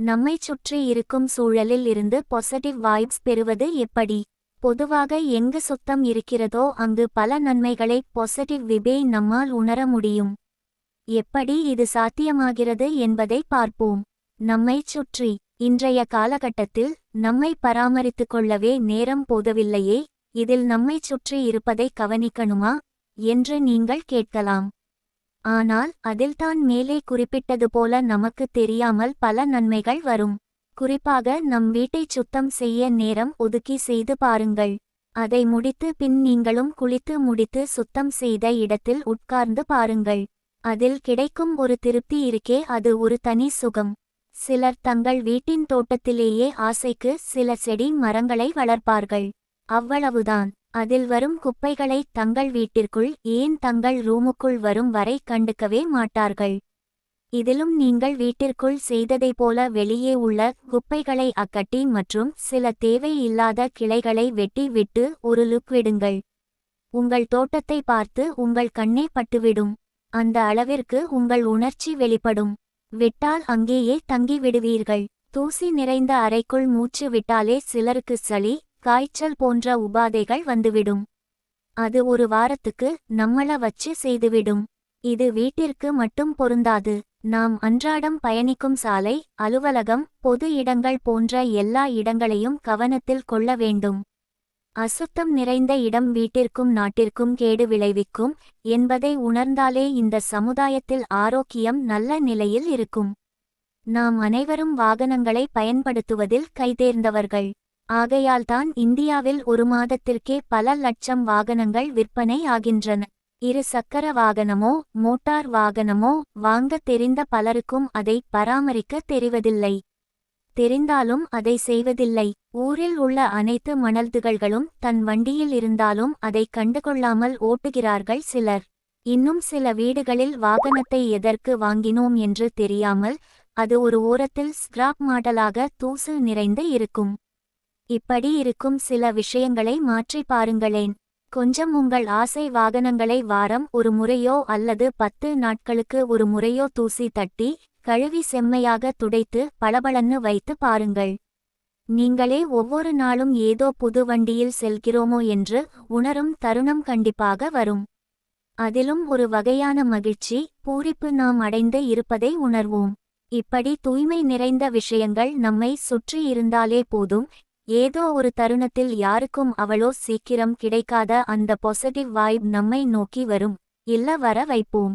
நம்மைச் சுற்றி இருக்கும் சூழலில் இருந்து பாசிட்டிவ் வைப்ஸ் பெறுவது எப்படி? பொதுவாக எங்கு சுத்தம் இருக்கிறதோ அங்கு பல நன்மைகளை பாசிட்டிவ் விபே நம்மால் உணர முடியும். எப்படி இது சாத்தியமாகிறது என்பதை பார்ப்போம். நம்மைச் சுற்றி இன்றைய காலகட்டத்தில் நம்மை பராமரித்துக் கொள்ளவே நேரம் போதவில்லையே இதில் நம்மைச் சுற்றி இருப்பதை கவனிக்கணுமா? என்று நீங்கள் கேட்கலாம். ஆனால் அதில்தான் மேலே குறிப்பிட்டது போல நமக்கு தெரியாமல் பல நன்மைகள் வரும். குறிப்பாக நம் வீட்டைச் சுத்தம் செய்ய நேரம் ஒதுக்கி செய்து பாருங்கள். அதை முடித்து பின் நீங்களும் குளித்து முடித்து சுத்தம் செய்த இடத்தில் உட்கார்ந்து பாருங்கள். அதில் கிடைக்கும் ஒரு திருப்தி இருக்கே அது ஒரு தனி சுகம். சிலர் தங்கள் வீட்டின் தோட்டத்திலேயே ஆசைக்கு சில செடி மரங்களை வளர்ப்பார்கள். அவ்வளவுதான். அதில் வரும் குப்பைகளை தங்கள் வீட்டிற்குள் ஏன் தங்கள் ரூமுக்குள் வரும் வரை கண்டுக்கவே மாட்டார்கள். இதிலும் நீங்கள் வீட்டிற்குள் செய்ததைப் போல வெளியே உள்ள குப்பைகளை அக்கட்டி மற்றும் சில தேவையில்லாத கிளைகளை வெட்டி விட்டு ஒரு லுக் விடுங்கள். உங்கள் தோட்டத்தை பார்த்து உங்கள் கண்ணே பட்டுவிடும். அந்த அளவிற்கு உங்கள் உணர்ச்சி வெளிப்படும். விட்டால் அங்கேயே தங்கி விடுவீர்கள் தூசி நிறைந்த அறைக்குள் மூச்சு விட்டாலே சிலருக்கு சளி காய்ச்சல் போன்ற உபாதைகள் வந்துவிடும். அது ஒரு வாரத்துக்கு நம்மள வச்சு செய்துவிடும். இது வீட்டிற்கு மட்டும் பொருந்தாது. நாம் அன்றாடம் பயணிக்கும் சாலை அலுவலகம் பொது இடங்கள் போன்ற எல்லா இடங்களையும் கவனத்தில் கொள்ள வேண்டும். அசுத்தம் நிறைந்த இடம் வீட்டிற்கும் நாட்டிற்கும் கேடு விளைவிக்கும் என்பதை உணர்ந்தாலே இந்த சமுதாயத்தில் ஆரோக்கியம் நல்ல நிலையில் இருக்கும். நாம் அனைவரும் வாகனங்களை பயன்படுத்துவதில் கைதேர்ந்தவர்கள். ஆகையால்தான் இந்தியாவில் ஒரு மாதத்திற்கே பல லட்சம் வாகனங்கள் விற்பனை ஆகின்றன. இரு சக்கர வாகனமோ மோட்டார் வாகனமோ வாங்க தெரிந்த பலருக்கும் அதை பராமரிக்க தெரிவதில்லை. தெரிந்தாலும் அதை செய்வதில்லை. ஊரில் உள்ள அனைத்து மணல்துகள்களும் தன் வண்டியில் இருந்தாலும் அதை கண்டுகொள்ளாமல் ஓட்டுகிறார்கள் சிலர். இன்னும் சில வீடுகளில் வாகனத்தை எதற்கு வாங்கினோம் என்று தெரியாமல் அது ஒரு ஓரத்தில் ஸ்கிராப் மாடலாக தூசு நிறைந்து இருக்கும். இப்படி இருக்கும் சில விஷயங்களை மாற்றி பாருங்களேன். கொஞ்சம் உங்கள் ஆசை வாகனங்களை வாரம் ஒரு முறையோ அல்லது பத்து நாட்களுக்கு ஒரு முறையோ தூசி தட்டி கழுவி செம்மையாக துடைத்து பளபளன்னு வைத்து பாருங்கள். நீங்களே ஒவ்வொரு நாளும் ஏதோ புது வண்டியில் செல்கிறோமோ என்று உணரும் தருணம் கண்டிப்பாக வரும். அதிலும் ஒரு வகையான மகிழ்ச்சி பூரிப்பு நாம் அடைந்து இருப்பதை உணர்வோம். இப்படி தூய்மை நிறைந்த விஷயங்கள் நம்மை சுற்றி இருந்தாலே போதும் ஏதோ ஒரு தருணத்தில் யாருக்கும் அவளோ சீக்கிரம் கிடைக்காத அந்த பாசிட்டிவ் வைப் நம்மை நோக்கி வரும். இல்ல வர வைப்போம்.